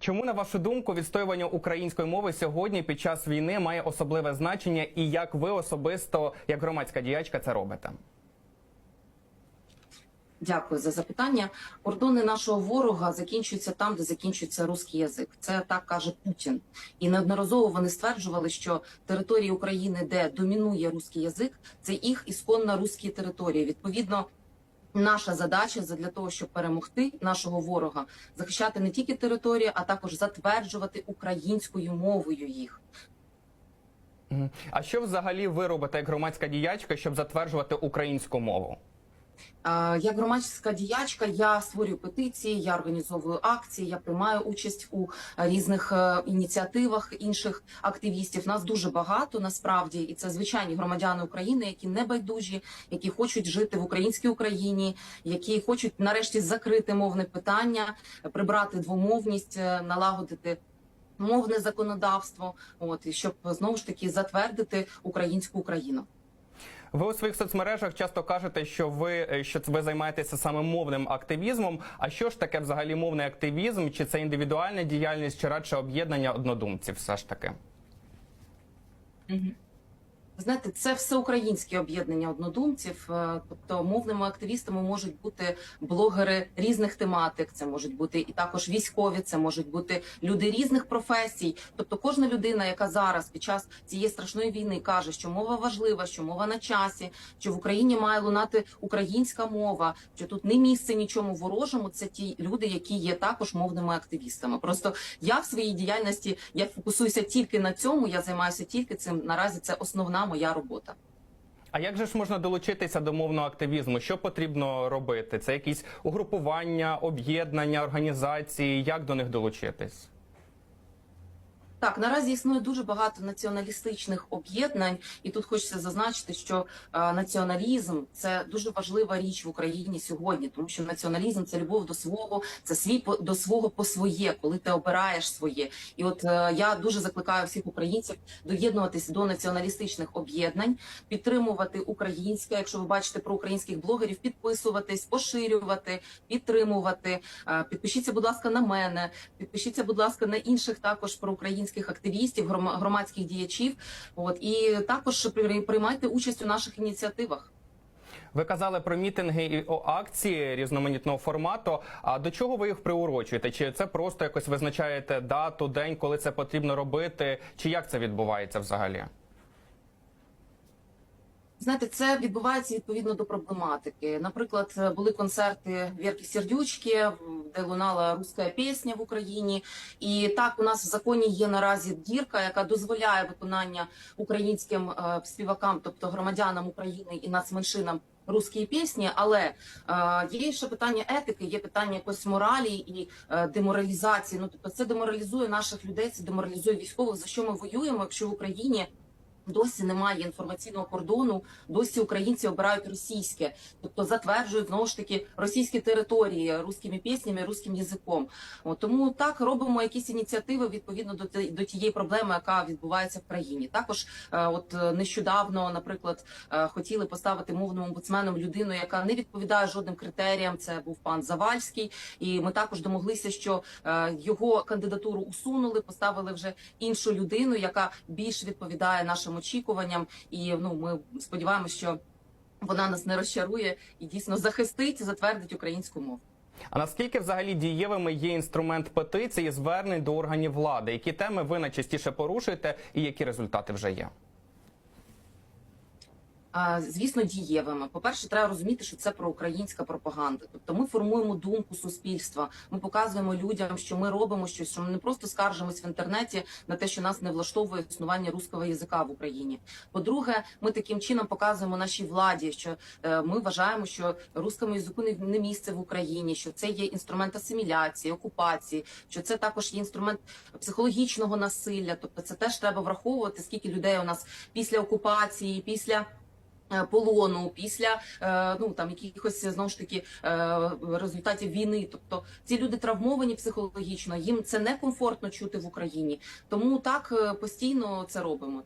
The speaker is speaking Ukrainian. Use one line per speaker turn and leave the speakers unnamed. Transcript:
Чому на вашу думку відстоювання української мови сьогодні під час війни має особливе значення, і як ви особисто, як громадська діячка, це робите?
Дякую за запитання. Кордони нашого ворога закінчуються там, де закінчується русський язик. Це так каже Путін. І неодноразово вони стверджували, що території України, де домінує русський язик, це їх ісконна русські території. Відповідно. Наша задача для того, щоб перемогти нашого ворога, захищати не тільки території, а також затверджувати українською мовою їх.
А що взагалі ви робите як громадська діячка, щоб затверджувати українську мову?
Е, Як громадська діячка, я створюю петиції, я організовую акції, я приймаю участь у різних е, ініціативах інших активістів. Нас дуже багато насправді, і це звичайні громадяни України, які не байдужі, які хочуть жити в українській Україні, які хочуть нарешті закрити мовне питання, прибрати двомовність, е, налагодити. Мовне законодавство, от і щоб знову ж таки затвердити українську Україну.
Ви у своїх соцмережах часто кажете, що ви е, що ви займаєтеся саме мовним активізмом. А що ж таке взагалі мовний активізм? Чи це індивідуальна діяльність, чи радше об'єднання однодумців? Все ж таки?
Ви Знаєте, це всеукраїнське об'єднання однодумців. е, Тобто мовними активістами можуть бути блогери різних тематик. Це можуть бути і також військові, це можуть бути люди різних професій. Тобто, кожна людина, яка зараз під час цієї страшної війни каже, що мова важлива, що мова на часі, що в Україні має лунати українська мова, що тут не місце нічому ворожому. Це ті люди, які є також мовними активістами. Просто я в своїй діяльності я фокусуюся тільки на цьому. Я займаюся тільки цим. Наразі це основна моя робота.
А як же ж можна долучитися до мовного активізму? Що потрібно робити? Це якісь угрупування, об'єднання, організації? Як до них долучитись?
Так, наразі існує дуже багато націоналістичних об'єднань, і тут хочеться зазначити, що е, націоналізм це дуже важлива річ в Україні сьогодні, тому що націоналізм це любов до свого, це свій по- до свого по своє, коли ти обираєш своє. І от е, я дуже закликаю всіх українців доєднуватися до націоналістичних об'єднань, підтримувати українське. Якщо ви бачите про українських блогерів, підписуватись, поширювати, підтримувати. Е, Підпишіться, будь ласка, на мене. Підпишіться, будь ласка, на інших також проукраїнських активістів, громадських діячів. От і також при- приймайте участь у наших ініціативах.
Ви казали про мітинги і акції різноманітного формату. А до чого ви їх приурочуєте? Чи це просто якось визначаєте дату, день, коли це потрібно робити? Чи як це відбувається взагалі?
Знаєте, це відбувається відповідно до проблематики. Наприклад, були концерти Вірки Сердючки, де лунала руська пісня в Україні. І так у нас в законі є наразі дірка, яка дозволяє виконання українським е, співакам, тобто громадянам України і нацменшинам. Русські пісні, але е, є ще питання етики, є питання якось моралі і е, деморалізації. Ну тобто це деморалізує наших людей, це деморалізує військових. За що ми воюємо, якщо в Україні Досі немає інформаційного кордону, досі українці обирають російське, тобто затверджують знову ж таки російські території русскими піснями, русським язиком. От, тому так робимо якісь ініціативи відповідно до до тієї проблеми, яка відбувається в країні. Також е, от е, нещодавно, наприклад, е, хотіли поставити мовним омбудсменом людину, яка не відповідає жодним критеріям. Це був пан Завальський, і ми також домоглися, що його кандидатуру усунули, поставили вже іншу людину, яка більш відповідає нашим очікуванням. І ну ми сподіваємося, що вона нас не розчарує і дійсно захистить, затвердить українську мову.
А наскільки взагалі дієвими є інструмент петиції звернень до органів влади? Які теми ви найчастіше порушуєте, і які результати вже є?
Звісно, дієвими. По-перше, треба розуміти, що це проукраїнська пропаганда. Тобто ми формуємо думку суспільства. Ми показуємо людям, що ми робимо щось, що ми не просто скаржимось в інтернеті на те, що нас не влаштовує існування руського язика в Україні. По-друге, ми таким чином показуємо нашій владі, що е, ми вважаємо, що рускому язику не, місце в Україні, що це є інструмент асиміляції, окупації, що це також є інструмент психологічного насилля. Тобто, це теж треба враховувати, скільки людей у нас після окупації, після полону, після е, ну там якихось знову ж таки е, результатів війни. Тобто ці люди травмовані психологічно, їм це некомфортно чути в Україні. Тому так е, постійно це робимо.